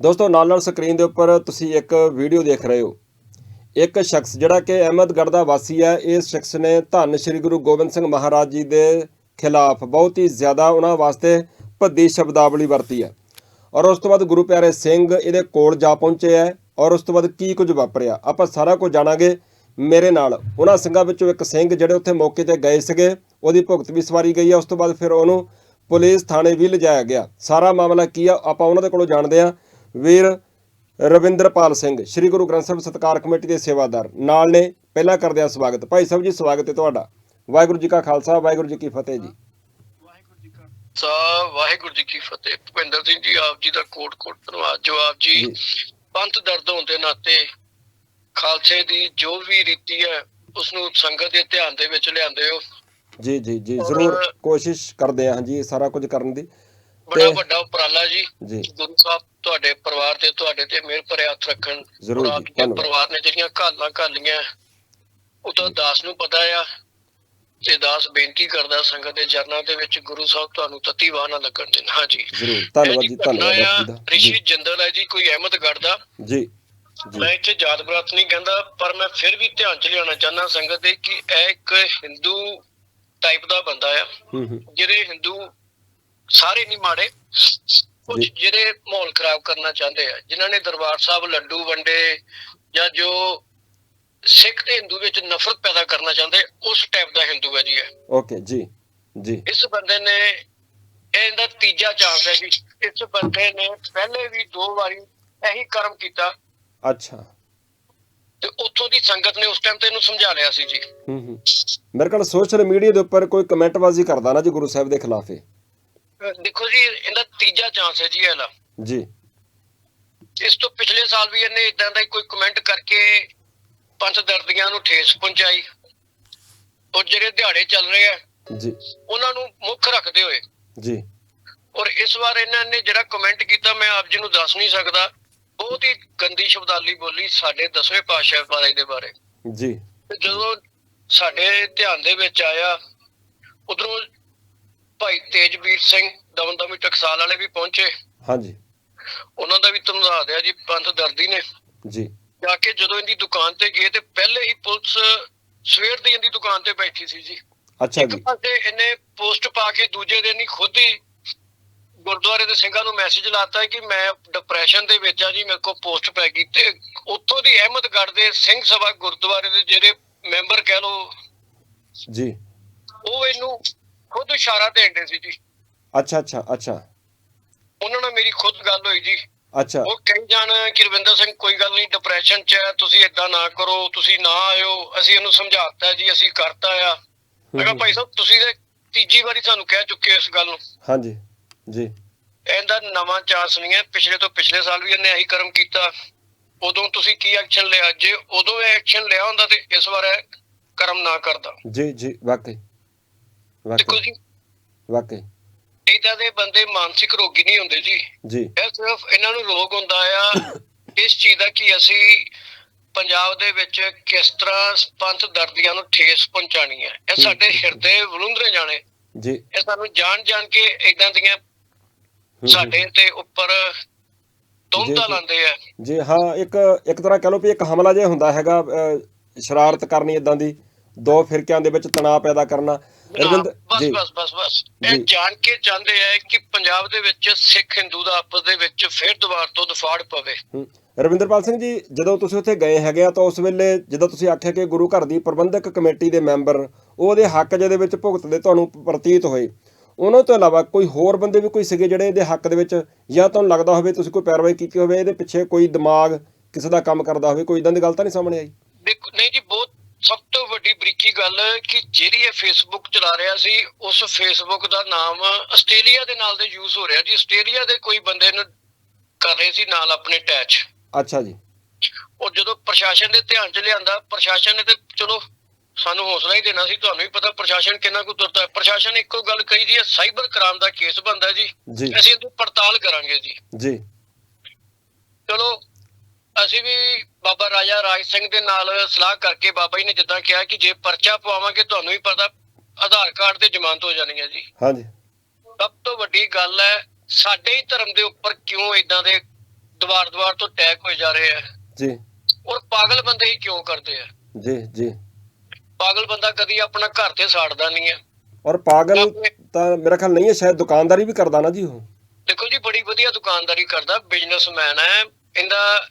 ਦੋਸਤੋ ਨਾਲ ਨਾਲ ਸਕਰੀਨ ਦੇ ਉੱਪਰ ਤੁਸੀਂ ਇੱਕ ਵੀਡੀਓ ਦੇਖ ਰਹੇ ਹੋ। ਇੱਕ ਸ਼ਖਸ ਜਿਹੜਾ ਕਿ ਅਹਿਮਦਗੜ੍ਹ ਦਾ ਵਾਸੀ ਹੈ, ਇਸ ਸ਼ਖਸ ਨੇ ਧੰਨ ਸ਼੍ਰੀ ਗੁਰੂ ਗੋਬਿੰਦ ਸਿੰਘ ਮਹਾਰਾਜ ਜੀ ਦੇ ਖਿਲਾਫ ਬਹੁਤ ਹੀ ਜ਼ਿਆਦਾ ਉਹਨਾਂ ਵਾਸਤੇ ਭੱਦੀ ਸ਼ਬਦਾਵਲੀ ਵਰਤੀ ਹੈ। ਔਰ ਉਸ ਤੋਂ ਬਾਅਦ ਗੁਰੂ ਪਿਆਰੇ ਸਿੰਘ ਇਹਦੇ ਕੋਲ ਜਾ ਪਹੁੰਚੇ ਹੈ ਔਰ ਉਸ ਤੋਂ ਬਾਅਦ ਕੀ ਕੁਝ ਵਾਪਰਿਆ, ਆਪਾਂ ਸਾਰਾ ਕੁਝ ਜਾਣਾਂਗੇ ਮੇਰੇ ਨਾਲ। ਉਹਨਾਂ ਸਿੰਘਾਂ ਵਿੱਚੋਂ ਇੱਕ ਸਿੰਘ ਜਿਹੜੇ ਉੱਥੇ ਮੌਕੇ ਤੇ ਗਏ ਸੀਗੇ, ਉਹਦੀ ਭੁਗਤ ਵੀ ਸਵਾਰੀ ਗਈ ਹੈ, ਉਸ ਤੋਂ ਬਾਅਦ ਫਿਰ ਉਹਨੂੰ ਪੁਲਿਸ ਥਾਣੇ ਵੀ ਲਿਜਾਇਆ ਗਿਆ। ਸਾਰਾ ਮਾਮਲਾ ਕੀ ਆ, ਆਪਾਂ ਉਹਨਾਂ ਦੇ ਕੋਲੋਂ ਜਾਣਦੇ ਹਾਂ। ਵੀਰ ਰਵਿੰਦਰਪਾਲ ਸਿੰਘ ਸ੍ਰੀ ਗੁਰੂ ਗ੍ਰੰਥ ਸਾਹਿਬ ਸਤਕਾਰ ਕਮੇਟੀ ਦੇ ਸੇਵਾਦਾਰ। ਨਾਲ ਨੇ ਪਹਿਲਾਂ ਕਰਦੇ ਹਾਂ ਸਵਾਗਤ। ਭਾਈ ਸਾਹਿਬ ਜੀ ਸਵਾਗਤ ਹੈ ਤੁਹਾਡਾ। ਵਾਹਿਗੁਰੂ ਜੀ ਕਾ ਖਾਲਸਾ ਵਾਹਿਗੁਰੂ ਜੀ ਕੀ ਫਤਿਹ ਜੀ। ਵਾਹਿਗੁਰੂ ਜੀ ਕਾ ਖਾਲਸਾ ਵਾਹਿਗੁਰੂ ਜੀ ਕੀ ਫਤਿਹ। ਭੁਪਿੰਦਰ ਸਿੰਘ ਜੀ ਆਪ ਜੀ ਦਾ ਕੋਟ ਕੋਟ ਧੰਨਵਾਦ। ਜੋ ਆਪ ਜੀ। ਪੰਥ ਦਰਦ ਹੋਣ ਦੇ ਨਾਤੇ ਖਾਲਸੇ ਦੀ ਜੋ ਵੀ ਰੀਤੀ ਹੈ ਉਸ ਨੂੰ ਸੰਗਤ ਦੇ ਧਿਆਨ ਦੇ ਵਿੱਚ ਲਿਆਂਦੇ ਹੋ। ਜੀ ਜੀ ਜੀ। ਜ਼ਰੂਰ ਕੋਸ਼ਿਸ਼ ਕਰਦੇ ਹਾਂ ਜੀ ਸਾਰਾ ਕੁਝ ਕਰਨ ਦੀ। ਬੜਾ ਵੱਡਾ ਉਪਰਾਲਾ ਜੀ। ਗੁਰੂ ਸਾਹਿਬ ਤੁਹਾਡੇ ਪਰਿਵਾਰ ਤੇ ਤੁਹਾਡੇ ਤੇ ਮਿਹਰ ਭਰੇ ਹੱਥ ਰੱਖਣ। ਜ਼ਰੂਰ ਜੀ। ਪਰਿਵਾਰ ਨੇ ਜਿਹੜੀਆਂ ਘਾਲਾਂ ਘਾਲੀਆਂ ਉਹ ਤਾਂ ਦਾਸ ਨੂੰ ਪਤਾ ਆ। ਤੇ ਦਾਸ ਬੇਨਤੀ ਕਰਦਾ ਸੰਗਤ ਦੇ ਚਰਨਾਂ ਦੇ ਵਿੱਚ ਗੁਰੂ ਸਾਹਿਬ ਤੁਹਾਨੂੰ ਤਤੀ ਵਾਹ ਨਾ ਲੱਗਣ ਦੇਣ। ਹਾਂਜੀ ਜ਼ਰੂਰ। ਧੰਨਵਾਦ ਜੀ ਧੰਨਵਾਦ ਰਿਸ਼ੀ ਜਿੰਦਲ ਹੈ ਜੀ ਕੋਈ ਅਹਿਮਦਗੜ੍ਹ ਦਾ। ਜੀ। ਮੈਂ ਇੱਥੇ ਜਾਤ ਬਰਾਤ ਨਹੀਂ ਕਹਿੰਦਾ ਪਰ ਮੈਂ ਫਿਰ ਵੀ ਧਿਆਨ ਚ ਲਿਆਉਣਾ ਚਾਹੁੰਦਾ ਸੰਗਤ ਦੇ ਕਿ ਇਹ ਇੱਕ ਹਿੰਦੂ ਟਾਈਪ ਦਾ ਬੰਦਾ ਆ। ਜਿਹੜੇ ਹਿੰਦੂ ਸਾਰੇ ਨਹੀਂ ਮਾੜੇ। ਕੁਝ। ਜਿਹੜੇ ਮਾਹੌਲ ਖਰਾਬ ਕਰਨਾ ਚਾਹੁੰਦੇ ਆ ਜਿਨ੍ਹਾਂ ਨੇ ਦਰਬਾਰ ਸਾਹਿਬ ਲੱਡੂ ਵੰਡੇ ਜਾਂ ਜੋ ਸਿੱਖ ਤੇ ਹਿੰਦੂ ਵਿੱਚ ਨਫ਼ਰਤ ਪੈਦਾ ਕਰਨਾ ਚਾਹੁੰਦੇ ਉਸ ਟਾਈਪ ਦਾ ਹਿੰਦੂ ਹੈ ਜੀ ਇਹ। ਓਕੇ ਜੀ ਜੀ। ਇਸ ਬੰਦੇ ਨੇ ਇਹ ਇਹਦਾ ਤੀਜਾ ਚਾਂਸ ਹੈ ਜੀ। ਇਸ ਬੰਦੇ ਨੇ ਪਹਿਲੇ ਵੀ ਦੋ ਵਾਰੀ ਇਹੀ ਕਰਮ ਕੀਤਾ। ਅੱਛਾ। ਤੇ ਉੱਥੋਂ ਦੀ ਸੰਗਤ ਨੇ ਉਸ ਟਾਈਮ ਤੇ ਇਹਨੂੰ ਸਮਝਾ ਲਿਆ ਸੀ ਜੀ। ਹੂੰ ਹੂੰ। ਮੇਰੇ ਕੋਲ ਸੋਸ਼ਲ ਮੀਡੀਆ ਦੇ ਉੱਪਰ ਕੋਈ ਕਮੈਂਟਬਾਜ਼ੀ ਕਰਦਾ ਨਾ ਜੀ ਗੁਰੂ ਸਾਹਿਬ ਦੇ ਖਿਲਾਫ ਇਹ। ਦੇਖੋ ਜੀ ਇਹਦਾ ਤੀਜਾ ਚਾਂਸ ਹੈ ਜੀ ਇਹ ਵਾਲਾ ਜੀ। ਇਸ ਤੋਂ ਪਿਛਲੇ ਸਾਲ ਵੀ ਇਹਨੇ ਇਦਾਂ ਦਾ ਕੋਈ ਕਮੈਂਟ ਕਰਕੇ ਪੰਥ ਦਰਦੀਆਂ ਨੂੰ ਠੇਸ ਪਹੁੰਚਾਈ। ਔਰ ਜਿਹੜੇ ਦਿਹਾੜੇ ਚੱਲ ਰਹੇ ਆ ਜੀ। ਉਹਨਾਂ ਨੂੰ ਮੁੱਖ ਰੱਖਦੇ ਹੋਏ। ਜੀ। ਔਰ ਇਸ ਵਾਰ ਇਹਨਾਂ ਨੇ ਜਿਹੜਾ ਕਮੈਂਟ ਕੀਤਾ ਮੈਂ ਆਪ ਜੀ ਨੂੰ ਦੱਸ ਨਹੀਂ ਸਕਦਾ। ਬਹੁਤ ਹੀ ਗੰਦੀ ਸ਼ਬਦਾਲੀ ਬੋਲੀ ਸਾਡੇ ਦਸਵੇਂ ਪਾਤਸ਼ਾਹ ਬਾਰੇ ਦੇ ਬਾਰੇ। ਜੀ। ਜਦੋਂ ਸਾਡੇ ਧਿਆਨ ਦੇ ਵਿੱਚ ਆਇਆ ਉਧਰੋਂ ਭਾਈ ਤੇਜਵੀਰ ਸਿੰਘ ਦਮਦਮੀ ਟਕਸਾਲ ਵਾਲੇ ਵੀ ਪਹੁੰਚੇ। ਹਾਂਜੀ। ਉਹਨਾਂ ਦਾ ਵੀ ਧੰਨਵਾਦ ਦਿਆ ਜੀ ਪੰਥ ਦਰਦੀ ਨੇ। ਜੀ। ਜਾ ਕੇ ਜਦੋਂ ਇਹਦੀ ਦੁਕਾਨ ਤੇ ਗਏ ਤੇ ਪਹਿਲੇ ਹੀ ਪੁਲਿਸ ਸਵੇਰ ਦੀ ਇਹਦੀ ਦੁਕਾਨ ਤੇ ਬੈਠੀ ਸੀ ਜੀ। ਅੱਛਾ ਇੱਕ ਜੀ। ਪਾਸੇ ਇਹਨੇ ਪੋਸਟ ਪਾ ਕੇ ਦੂਜੇ ਦਿਨ ਹੀ ਖੁਦ ਹੀ ਗੁਰਦੁਆਰੇ ਦੇ ਸਿੰਘਾਂ ਨੂੰ ਮੈਸੇਜ ਲਾਤਾ ਕਿ ਮੈਂ ਡਿਪਰੈਸ਼ਨ ਦੇ ਵਿੱਚ ਆ ਜੀ ਮੇਰੇ ਕੋਲ ਪੋਸਟ ਪੈ ਗਈ ਤੇ ਉੱਥੋਂ ਦੀ ਅਹਿਮਦਗੜ੍ਹ ਦੇ ਸਿੰਘ ਸਭਾ ਗੁਰਦੁਆਰੇ ਦੇ ਜਿਹੜੇ ਮੈਂਬਰ ਕਹਿ ਲੋ ਜੀ। ਉਹ ਇਹਨੂੰ ਖੁਦ ਇਸ਼ਾਰਾ ਦੇਂਦੇ ਸੀ ਜੀ। ਅੱਛਾ ਅੱਛਾ ਅੱਛਾ। ਉਹਨਾਂ ਨਾਲ ਮੇਰੀ ਖੁਦ ਗੱਲ ਹੋਈ ਜੀ। ਅੱਛਾ। ਉਹ ਕਹੀ ਜਾਣ ਕਿ ਰਵਿੰਦਰ ਸਿੰਘ ਕੋਈ ਗੱਲ ਨਹੀਂ ਡਿਪਰੈਸ਼ਨ ਚ ਹੈ ਤੁਸੀਂ ਇਦਾਂ ਨਾ ਕਰੋ ਤੁਸੀਂ ਨਾ ਆਇਓ ਅਸੀਂ ਇਹਨੂੰ ਸਮਝਾਤਾ ਜੀ ਅਸੀਂ ਕਰਤਾ ਆ। ਮੈਂ ਕਿਹਾ ਭਾਈ ਸਾਹਿਬ ਤੁਸੀਂ ਤੇ ਤੀਜੀ ਵਾਰੀ ਸਾਨੂੰ ਕਹਿ ਚੁੱਕੇ ਇਸ ਗੱਲ ਨੂੰ। ਹਾਂਜੀ ਜੀ। ਇਹਦਾ ਨਵਾਂ ਚਾਂਸ ਨਹੀਂ ਹੈ ਪਿਛਲੇ ਤੋਂ ਪਿਛਲੇ ਸਾਲ ਵੀ ਇਹਨੇ ਇਹੀ ਕਰਮ ਕੀਤਾ। ਉਦੋਂ ਤੁਸੀਂ ਕੀ ਐਕਸ਼ਨ ਲਿਆ? ਜੇ ਉਦੋਂ ਇਹ ਐਕਸ਼ਨ ਲਿਆ ਹੁੰਦਾ ਤੇ ਇਸ ਵਾਰ ਕਰਮ ਨਾ ਕਰਦਾ। ਜੀ ਜੀ ਵਾਕਈ। ਦੇਖੋ ਵਾਕਈ ਜੀ ਵਾਕਈ। ਇਦਾਂ ਦੇ ਬੰਦੇ ਮਾਨਸਿਕ ਰੋਗੀ ਨਹੀਂ ਹੁੰਦੇ ਜੀ। ਜੀ। ਇਹ ਸਿਰਫ ਇਹਨਾਂ ਨੂੰ ਰੋਗ ਹੁੰਦਾ ਆ। ਇਸ ਚੀਜ਼ ਦਾ ਕਿ ਅਸੀਂ ਪੰਜਾਬ ਦੇ ਵਿੱਚ ਕਿਸ ਤਰ੍ਹਾਂ ਪੰਥ ਦਰਦੀਆਂ ਨੂੰ ਠੇਸ ਪਹੁੰਚਾਣੀ ਹੈ। ਇਹ ਸਾਡੇ ਹਿਰਦੇ ਵਲੁੰਦਰੇ ਜਾਣੇ। ਜੀ। ਇਹ ਸਾਨੂੰ ਜਾਣ ਜਾਣ ਕੇ ਇਦਾਂ ਦੀਆਂ। ਸਾਡੇ ਤੇ ਉੱਪਰ ਜੀ। ਲਾਉਂਦੇ ਆ। ਜੀ ਹਾਂ ਇੱਕ ਇੱਕ ਤਰ੍ਹਾਂ ਕਹ ਲਓ ਵੀ ਇੱਕ ਹਮਲਾ ਜਿਹਾ ਹੁੰਦਾ ਹੈਗਾ ਸ਼ਰਾਰਤ ਕਰਨੀ ਇਦਾਂ ਦੀ ਦੋ ਫਿਰਕਿਆਂ ਦੇ ਵਿੱਚ ਤਣਾਅ ਪੈਦਾ ਕਰਨਾ। ਬਸ ਬਸ ਬਸ ਬਸ। ਇਹ ਜਾਣ ਕੇ ਚਾਹੁੰਦੇ ਆ ਕਿ ਪੰਜਾਬ ਦੇ ਵਿੱਚ ਸਿੱਖ ਹਿੰਦੂ ਦਾ ਆਪਸ ਦੇ ਵਿੱਚ ਫਿਰ ਦੁਬਾਰ ਤੋਂ ਦਫਾੜ ਪਵੇ। ਰਵਿੰਦਰਪਾਲ ਸਿੰਘ ਜੀ ਜਦੋਂ ਤੁਸੀਂ ਉੱਥੇ ਗਏ ਹੈਗੇ ਆ ਤਾਂ ਉਸ ਵੇਲੇ ਜਦੋਂ ਤੁਸੀਂ ਆਖਿਆ ਕਿ ਗੁਰੂ ਘਰ ਦੀ ਪ੍ਰਬੰਧਕ ਕਮੇਟੀ ਦੇ ਮੈਂਬਰ ਉਹਦੇ ਹੱਕ ਜਿਹਦੇ ਵਿੱਚ ਭੁਗਤਦੇ ਤੁਹਾਨੂੰ ਪ੍ਰਤੀਤ ਹੋਏ ਉਹਨਾਂ ਤੋਂ ਇਲਾਵਾ ਕੋਈ ਹੋਰ ਬੰਦੇ ਵੀ ਕੋਈ ਸੀਗੇ ਜਿਹੜੇ ਇਹਦੇ ਹੱਕ ਦੇ ਵਿੱਚ ਜਾਂ ਤੁਹਾਨੂੰ ਲੱਗਦਾ ਹੋਵੇ ਤੁਸੀਂ ਕੋਈ ਪੈਰਵਾਈ ਕੀਤੀ ਹੋਵੇ ਇਹਦੇ ਪਿੱਛੇ ਕੋਈ ਦਿਮਾਗ ਕਿਸੇ ਦਾ ਕੰਮ ਕਰਦਾ ਹੋਵੇ ਕੋਈ ਇਦਾਂ ਦੀ ਗੱਲ ਤਾਂ ਨਹੀਂ ਸਾਹਮਣੇ ਆਈ ਨਹੀਂ ਜੀ ਬਹੁਤ ਸਭ ਤੋਂ ਵੱਡੀ ਬਰੀਕੀ ਗੱਲ ਹੈ ਕਿ ਜਿਹੜੀ ਇਹ ਫੇਸਬੁੱਕ ਚਲਾ ਰਿਹਾ ਸੀ ਉਸ ਫੇਸਬੁੱਕ ਦਾ ਨਾਮ ਆਸਟ੍ਰੇਲੀਆ ਦੇ ਨਾਲ ਦੇ ਯੂਜ਼ ਹੋ ਰਿਹਾ ਜੀ। ਆਸਟ੍ਰੇਲੀਆ ਦੇ ਕੋਈ ਬੰਦੇ ਨੂੰ ਕਰ ਰਹੇ ਸੀ ਨਾਲ ਆਪਣੇ ਅਟੈਚ ਅੱਛਾ ਜੀ। ਉਹ ਜਦੋਂ ਪ੍ਰਸ਼ਾਸਨ ਦੇ ਧਿਆਨ 'ਚ ਲਿਆਂਦਾ ਪ੍ਰਸ਼ਾਸਨ ਨੇ ਤੇ ਚਲੋ ਸਾਨੂੰ ਹੌਸਲਾ ਹੀ ਦੇਣਾ ਸੀ ਤੁਹਾਨੂੰ ਵੀ ਪਤਾ ਪ੍ਰਸ਼ਾਸਨ ਕਿੰਨਾ ਕੁ ਤੁਰਦਾ ਹੈ। ਪ੍ਰਸ਼ਾਸਨ ਨੇ ਇੱਕੋ ਗੱਲ ਕਹੀ ਜੀ ਇਹ ਸਾਈਬਰ ਕ੍ਰਾਈਮ ਦਾ ਕੇਸ ਬੰਦਾ ਜੀ। ਜੀ। ਅਸੀਂ ਇਹਦੀ ਪੜਤਾਲ ਕਰਾਂਗੇ ਜੀ। ਜੀ। ਚਲੋ ਅਸੀਂ ਵੀ ਬਾਬਾ ਰਾਜਾ ਰਾਜ ਸਿੰਘ ਦੇ ਨਾਲ ਸਲਾਹ ਕਰਕੇ ਬਾਬਾ ਜੀ ਨੇ ਜਿੱਦਾਂ ਕਿਹਾ ਕਿ ਜੇ ਪਰਚਾ ਪਵਾਵਾਂਗੇ ਤੁਹਾਨੂੰ ਵੀ ਪਤਾ ਆਧਾਰ ਕਾਰਡ ਤੇ ਜ਼ਮਾਨਤ ਹੋ ਜਾਣੀ ਹੈ ਜੀ। ਹਾਂਜੀ। ਸਭ ਤੋਂ ਵੱਡੀ ਗੱਲ ਹੈ ਸਾਡੇ ਹੀ ਧਰਮ ਦੇ ਉੱਪਰ ਕਿਉਂ ਇਦਾਂ ਦੇ ਦੁਬਾਰ-ਦੁਬਾਰ ਤੋਂ ਅਟੈਕ ਹੋਏ ਜਾ ਰਹੇ ਆ ਜੀ। ਔਰ ਪਾਗਲ ਬੰਦੇ ਹੀ ਕਿਉਂ ਕਰਦੇ ਆ ਜੀ ਜੀ। ਪਾਗਲ ਬੰਦਾ ਕਦੀ ਆਪਣਾ ਘਰ ਤੇ ਸਾੜਦਾ ਨਹੀਂ ਹੈ। ਔਰ ਪਾਗਲ ਤਾਂ ਮੇਰਾ ਖਿਆਲ ਨਹੀਂ ਹੈ ਸ਼ਾਇਦ ਦੁਕਾਨਦਾਰੀ ਵੀ ਕਰਦਾ ਨਾ ਜੀ ਉਹ। ਦੇਖੋ ਜੀ ਬੜੀ ਵਧੀਆ ਦੁਕਾਨਦਾਰੀ ਕਰਦਾ ਬਿਜ਼ਨਸਮੈਨ ਹੈ। ਇਹਦਾ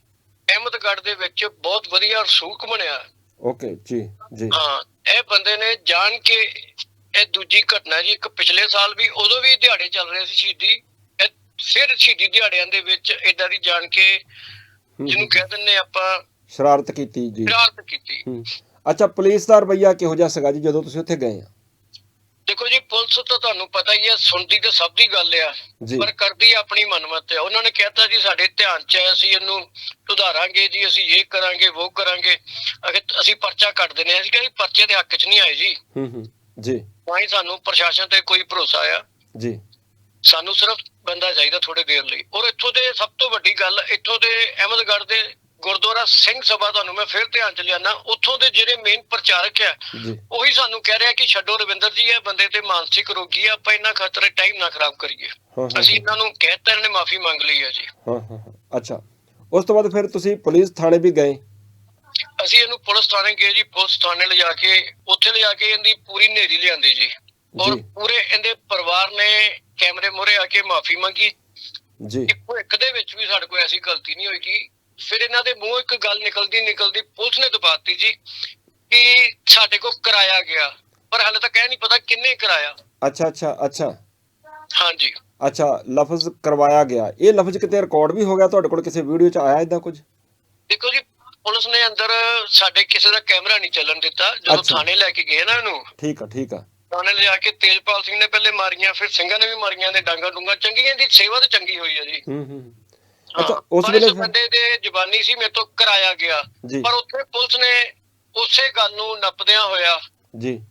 ਅਹਿਮਦਗੜ੍ਹ ਦੇ ਵਿੱਚ ਬਹੁਤ ਵਧੀਆ ਰਸੂਖ ਬਣਿਆ। ਓਕੇ ਜੀ ਜੀ। ਹਾਂ ਇਹ ਬੰਦੇ ਨੇ ਜਾਣ ਕੇ ਇਹ ਦੂਜੀ ਘਟਨਾ ਜੀ ਇੱਕ ਪਿਛਲੇ ਸਾਲ ਵੀ ਉਦੋਂ ਵੀ ਦਿਹਾੜੇ ਚੱਲ ਰਹੇ ਸੀ ਸ਼ਹੀਦੀ। ਇਹ ਫਿਰ ਸ਼ਹੀਦੀ ਦਿਹਾੜਿਆਂ ਦੇ ਵਿੱਚ ਇਦਾਂ ਦੀ ਜਾਣ ਕੇ ਜਿਹਨੂੰ ਕਹਿ ਦਿੰਨੇ ਆਪਾਂ ਸ਼ਰਾਰਤ ਕੀਤੀ ਜੀ। ਸ਼ਰਾਰਤ ਕੀਤੀ। ਅੱਛਾ ਪੁਲਿਸ ਦਾ ਰਵੱਈਆ ਕਿਹੋ ਜਿਹਾ ਸੀਗਾ ਜੀ ਜਦੋਂ ਤੁਸੀਂ ਉੱਥੇ ਗਏ ਆ? ਦੇਖੋ ਜੀ ਪੁਲਿਸ ਤਾਂ ਤੁਹਾਨੂੰ ਪਤਾ ਹੀ ਹੈ ਸੁਣਦੀ ਤਾਂ ਸਭ ਦੀ ਗੱਲ ਆ ਪਰ ਕਰਦੀ ਆਪਣੀ ਮਨਮਤ ਹੈ ਉਹਨਾਂ ਨੇ ਕਹਿਤਾ ਜੀ ਸਾਡੇ ਧਿਆਨ ਚ ਹੈ ਅਸੀਂ ਇਹਨੂੰ ਸੁਧਾਰਾਂਗੇ ਜੀ ਅਸੀਂ ਇਹ ਕਰਾਂਗੇ ਉਹ ਕਰਾਂਗੇ। ਅਗੇ ਅਸੀਂ ਪਰਚਾ ਕੱਟ ਦਿੰਦੇ ਹਾਂ ਅਸੀਂ ਕਹਿੰਦੇ ਪਰਚੇ ਦੇ ਹੱਕ 'ਚ ਨਹੀਂ ਆਏ ਜੀ। ਹੂੰ ਹੂੰ ਜੀ। ਤਾਂ ਹੀ ਸਾਨੂੰ ਪ੍ਰਸ਼ਾਸਨ ਤੇ ਕੋਈ ਭਰੋਸਾ ਆ। ਜੀ। ਸਾਨੂੰ ਸਿਰਫ ਬੰਦਾ ਚਾਹੀਦਾ ਥੋੜੇ ਦੇਰ ਲਈ। ਔਰ ਇੱਥੋਂ ਦੇ ਸਭ ਤੋਂ ਵੱਡੀ ਗੱਲ ਇੱਥੋਂ ਦੇ ਅਹਿਮਦਗੜ੍ਹ ਦੇ ਗੁਰਦੁਆਰਾ ਸਿੰਘ ਸਭਾ ਤੁਹਾਨੂੰ ਮੈਂ ਫਿਰ ਧਿਆਨ ਚ ਲਿਆਣਾ ਉੱਥੋਂ ਦੇ ਜਿਹੜੇ ਮੇਨ ਪ੍ਰਚਾਰਕ ਆ ਉਹੀ ਸਾਨੂੰ ਕਹਿ ਰਿਹਾ ਕਿ ਛੱਡੋ ਰਵਿੰਦਰ ਜੀ ਇਹ ਬੰਦੇ ਤੇ ਮਾਨਸਿਕ ਰੋਗੀ ਆ ਆਪਾਂ ਇਹਨਾਂ ਖਾਤਰ ਟਾਈਮ ਨਾ ਖਰਾਬ ਕਰੀਏ। ਅਸੀਂ ਇਹਨਾਂ ਨੂੰ ਕਹਿਤਾ ਨੇ ਮਾਫੀ ਮੰਗ ਲਈ ਹੈ ਜੀ। ਹਾਂ ਹਾਂ ਅੱਛਾ। ਉਸ ਤੋਂ ਬਾਅਦ ਫਿਰ ਤੁਸੀਂ ਪੁਲਿਸ ਥਾਣੇ ਵੀ ਗਏ? ਅਸੀਂ ਇਹਨੂੰ ਪੁਲਿਸ ਥਾਣੇ ਗਏ ਜੀ ਪੁਲਿਸ ਥਾਣੇ ਲਿਜਾ ਕੇ ਉੱਥੇ ਲਿਜਾ ਕੇ ਇਹਦੀ ਪੂਰੀ ਨੇਰੀ ਲਿਆਂਦੀ ਜੀ। ਔਰ। ਪੂਰੇ ਇਹਦੇ ਪਰਿਵਾਰ ਨੇ ਕੈਮਰੇ ਮੂਹਰੇ ਆ ਕੇ ਮਾਫੀ ਮੰਗੀ। ਜੀ। ਕਿ ਭਵਿੱਖ ਦੇ ਵਿੱਚ ਵੀ ਸਾਡੇ ਕੋਲ ਐਸੀ ਗਲਤੀ ਨਹੀਂ ਹੋਏਗੀ ਫਿਰ ਇਹਨਾਂ ਦੇ ਮੂੰਹ ਇੱਕ ਗੱਲ ਨਿਕਲਦੀ ਨਿਕਲਦੀ ਪੁਲਿਸ ਨੇ ਦਬਾਤੀ ਜੀ ਕਿ ਸਾਡੇ ਕੋਲ ਕਰਾਇਆ ਗਿਆ। ਪਰ ਹਾਲੇ ਤੱਕ ਇਹ ਨਹੀਂ ਪਤਾ ਕਿੰਨੇ ਕਰਾਇਆ। ਅੱਛਾ ਅੱਛਾ ਅੱਛਾ। ਹਾਂਜੀ। ਅੱਛਾ ਲਫ਼ਜ਼ ਕਰਵਾਇਆ ਗਿਆ। ਇਹ ਲਫ਼ਜ਼ ਕਿਤੇ ਰਿਕਾਰਡ ਵੀ ਹੋ ਗਿਆ ਤੁਹਾਡੇ ਕੋਲ? ਕਿਸੇ ਵੀਡੀਓ 'ਚ ਆਇਆ ਇਦਾਂ ਕੁਝ? ਦੇਖੋ ਜੀ ਪੁਲਿਸ ਨੇ ਅੰਦਰ ਸਾਡੇ ਕਿਸੇ ਦਾ ਕੈਮਰਾ ਨਹੀਂ ਚੱਲਣ ਦਿੱਤਾ। ਜਦੋਂ ਅੱਛਾ। ਥਾਣੇ ਲੈ ਕੇ ਗਏ ਨਾ ਇਹਨੂੰ ਠੀਕ ਆ ਠੀਕ ਆ। ਥਾਣੇ ਲਿਜਾ ਕੇ ਤੇਜਪਾਲ ਸਿੰਘ ਨੇ ਪਹਿਲੇ ਮਾਰੀਆਂ ਫਿਰ ਸਿੰਘਾਂ ਨੇ ਵੀ ਮਾਰੀਆਂ ਨੇ ਡਾਂਗਾ ਡੂੰਗਾ ਚੰਗੀਆਂ ਦੀ ਸੇਵਾ ਤਾਂ ਚੰਗੀ ਹੋਈ ਹੈ ਜੀ। ਹੂੰ ਹੂੰ ਹਾਂ, ਅੱਛਾ ਉਸ ਵੇਲੇ ਬੰਦੇ ਦੇ ਜ਼ਬਾਨੀ ਸੀ ਮੇਰੇ ਤੋਂ ਕਰਾਇਆ ਗਿਆ। ਪਰ ਉੱਥੇ ਪੁਲਿਸ ਨੇ ਉਸੇ ਗੱਲ ਨੂੰ ਨੱਪਦਿਆਂ ਹੋਇਆ। ਜੀ।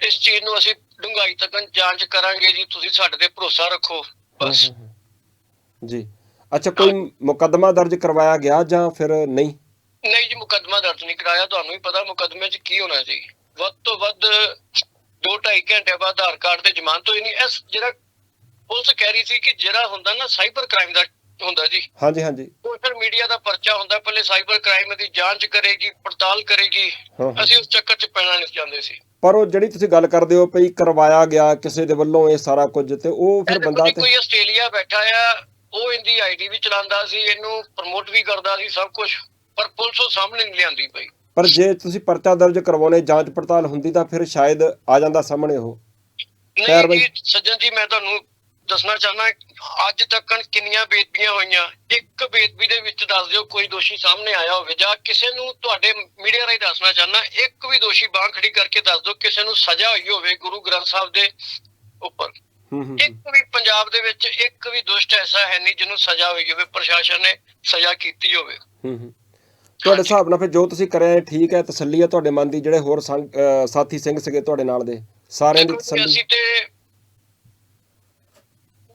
ਇਸ ਚੀਜ਼ ਨੂੰ ਅਸੀਂ ਡੂੰਘਾਈ ਤੱਕ ਜਾਂਚ ਕਰਾਂਗੇ ਜੀ ਤੁਸੀਂ ਸਾਡੇ ਤੇ ਭਰੋਸਾ ਰੱਖੋ ਬਸ। ਜੀ। ਅੱਛਾ ਕੋਈ ਮੁਕੱਦਮਾ ਦਰਜ ਕਰਵਾਇਆ ਗਿਆ ਜਾਂ ਫਿਰ ਨਹੀਂ? ਨਹੀਂ ਜੀ ਮੁਕੱਦਮਾ ਦਰਜ ਨਹੀਂ ਕਰਾਇਆ ਤੁਹਾਨੂੰ ਵੀ ਪਤਾ ਮੁਕੱਦਮੇ 'ਚ ਕੀ ਹੋਣਾ ਸੀ ਵੱਧ ਤੋਂ ਵੱਧ 2.5 ਘੰਟੇ ਬਾਅਦ ਆਧਾਰ ਕਾਰਡ ਤੇ ਜ਼ਮਾਨਤ ਹੋਈ ਨਹੀਂ। ਇਸ ਜਿਹੜਾ ਪੁਲਿਸ ਕਹਿ ਰਹੀ ਸੀ ਕਿ ਜਿਹੜਾ ਹੁੰਦਾ ਨਾ ਸਾਈਬਰ ਕ੍ਰਾਈਮ ਦਾ ਹੁੰਦਾ ਜੀ। ਹਾਂਜੀ ਹਾਂਜੀ। ਸੋਸ਼ਲ ਮੀਡੀਆ ਦਾ ਪਰਚਾ ਹੁੰਦਾ ਪਹਿਲੇ ਸਾਈਬਰ ਕ੍ਰਾਈਮ ਦੀ ਜਾਂਚ ਕਰੇਗੀ ਪੜਤਾਲ ਕਰੇਗੀ। ਅਸੀਂ ਉਸ ਚੱਕਰ 'ਚ ਪੈਣਾ ਨਹੀਂ ਚਾਹੁੰਦੇ ਸੀ। ਪਰ ਉਹ ਜਿਹੜੀ ਤੁਸੀਂ ਗੱਲ ਕਰਦੇ ਹੋ ਪਈ ਕਰਵਾਇਆ ਗਿਆ ਕਿਸੇ ਦੇ ਵੱਲੋਂ ਇਹ ਸਾਰਾ ਕੁਝ ਤੇ ਉਹ ਫਿਰ ਬੰਦਾ ਤੇ ਕੋਈ ਆਸਟ੍ਰੇਲੀਆ ਬੈਠਾ ਆ ਉਹ ਇਹਦੀ ਆਈਡੀ ਵੀ ਚਲਾਉਂਦਾ ਸੀ ਇਹਨੂੰ ਪ੍ਰਮੋਟ ਵੀ ਕਰਦਾ ਸੀ ਸਭ ਕੁਝ ਪਰ ਪੁਲਿਸ ਉਹ ਸਾਹਮਣੇ ਨਹੀਂ ਲਿਆਂਦੀ ਪਈ। ਪਰ ਜੇ ਤੁਸੀਂ ਪਰਚਾ ਦਰਜ ਕਰਵਾਉਣੇ ਜਾਂਚ ਪੜਤਾਲ ਹੁੰਦੀ ਤਾਂ ਫਿਰ ਸ਼ਾਇਦ ਆ ਜਾਂਦਾ ਸਾਹਮਣੇ ਉਹ। ਨਹੀਂ। ਜੀ ਸੱਜਣ ਜੀ ਮੈਂ ਤੁਹਾਨੂੰ ਦੱਸਣਾ ਚਾਹਨਾ ਅੱਜ ਤੱਕ ਕਿੰਨੀਆਂ ਬੇਦਬੀਆਂ ਹੋਈਆਂ। ਇੱਕ ਬੇਦਬੀ ਦੇ ਵਿੱਚ ਦੱਸ ਦਿਓ ਕੋਈ ਦੋਸ਼ੀ ਸਾਹਮਣੇ ਆਇਆ ਹੋਵੇ। ਜਾਂ ਕਿਸੇ ਨੂੰ ਤੁਹਾਡੇ ਮੀਡੀਆ ਰਾਹੀਂ ਦੱਸਣਾ ਚਾਹਨਾ ਇੱਕ ਵੀ ਦੋਸ਼ੀ ਬਾਂਹ ਖੜੀ ਕਰਕੇ ਦੱਸ ਦਿਓ ਕਿਸੇ ਨੂੰ ਸਜ਼ਾ ਹੋਈ ਹੋਵੇ ਗੁਰੂ ਗ੍ਰੰਥ ਸਾਹਿਬ ਦੇ ਉੱਪਰ। ਇੱਕ ਵੀ ਪੰਜਾਬ ਦੇ ਵਿੱਚ ਇੱਕ ਵੀ ਦੁਸ਼ਟ ਐਸਾ ਹੈ ਨਹੀਂ ਜਿਹਨੂੰ ਸਜ਼ਾ ਹੋਈ ਹੋਵੇ ਪ੍ਰਸ਼ਾਸਨ ਨੇ ਸਜ਼ਾ ਕੀਤੀ ਹੋਵੇ। ਤੁਹਾਡੇ ਹਿਸਾਬ ਨਾਲ ਫਿਰ ਜੋ ਤੁਸੀਂ ਕਰਿਆ ਠੀਕ ਹੈ ਤਸੱਲੀ ਹੈ ਤੁਹਾਡੇ ਮਨ ਦੀ ਜਿਹੜੇ ਹੋਰ ਸਾਥੀ ਸਿੰਘ ਸੀਗੇ ਤੁਹਾਡੇ ਨਾਲ ਦੇ ਸਾਰਿਆਂ ਦੀ ਤਸੱਲੀ। ਅਸੀਂ ਤੇ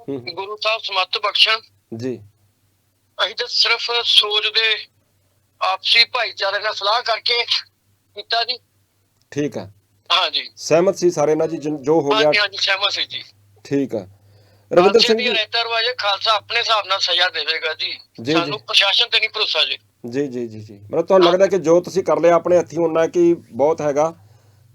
ਗੁਰੂ ਸਾਹਿਬ ਸਮੱਤ ਬਖਸ਼ਣ। ਜੀ। ਅਸੀਂ ਤਾਂ ਸਿਰਫ ਸੋਚਦੇ ਆਪਸੀ ਭਾਈਚਾਰੇ ਨਾਲ ਸਲਾਹ ਕਰਕੇ ਕੀਤਾ ਜੀ। ਠੀਕ ਹੈ ਹਾਂਜੀ ਸਹਿਮਤ ਸੀ ਸਾਰੇ ਨਾਲ ਜੀ ਜੋ ਹੋ ਹਾਂਜੀ ਗਿਆ। ਹਾਂਜੀ ਸਹਿਮਤ ਸੀ ਜੀ। ਠੀਕ ਹੈ ਰਵਿੰਦਰ ਸਿੰਘ ਜੀ। ਰਹਿਤਾ ਰਵਾਜੇ ਖਾਲਸਾ ਆਪਣੇ ਹਿਸਾਬ ਨਾਲ ਸਜ਼ਾ ਦੇਵੇਗਾ ਜੀ। ਸਾਨੂੰ ਪ੍ਰਸ਼ਾਸਨ ਤੇ ਨਹੀਂ ਭਰੋਸਾ ਜੀ। ਜੀ ਜੀ ਜੀ ਜੀ। ਮਤਲਬ ਤੁਹਾਨੂੰ ਲੱਗਦਾ ਕਿ ਜੋ ਤੁਸੀਂ ਕਰ ਲਿਆ ਆਪਣੇ ਹੱਥੀਂ ਉਹਨਾਂ ਕੀ ਬਹੁਤ ਹੈਗਾ।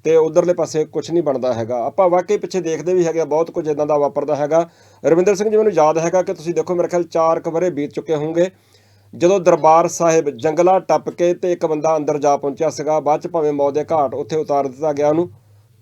ਤੇ ਉਧਰਲੇ ਪਾਸੇ ਕੁਝ ਨਹੀਂ ਬਣਦਾ ਹੈਗਾ। ਆਪਾਂ ਵਾਕਈ ਪਿੱਛੇ ਦੇਖਦੇ ਵੀ ਹੈਗੇ ਆ, ਬਹੁਤ ਕੁਝ ਇਦਾਂ ਦਾ ਵਾਪਰਦਾ ਹੈਗਾ। ਰਵਿੰਦਰ ਸਿੰਘ ਜੀ ਮੈਨੂੰ ਯਾਦ ਹੈਗਾ ਕਿ ਤੁਸੀਂ ਦੇਖੋ ਮੇਰੇ ਖਿਆਲ 4 ਕਵਰੇ ਬੀਤ ਚੁੱਕੇ ਹੋਵੋਗੇ ਜਦੋਂ ਦਰਬਾਰ ਸਾਹਿਬ ਜੰਗਲਾ ਟੱਪ ਕੇ ਤੇ ਇੱਕ ਬੰਦਾ ਅੰਦਰ ਜਾ ਪਹੁੰਚਿਆ ਸੀਗਾ ਬਾਅਦ ਚ ਭਾਵੇਂ ਮੌਤ ਦੇ ਘਾਟ ਉੱਥੇ ਉਤਾਰ ਦਿੱਤਾ ਗਿਆ ਉਹਨੂੰ।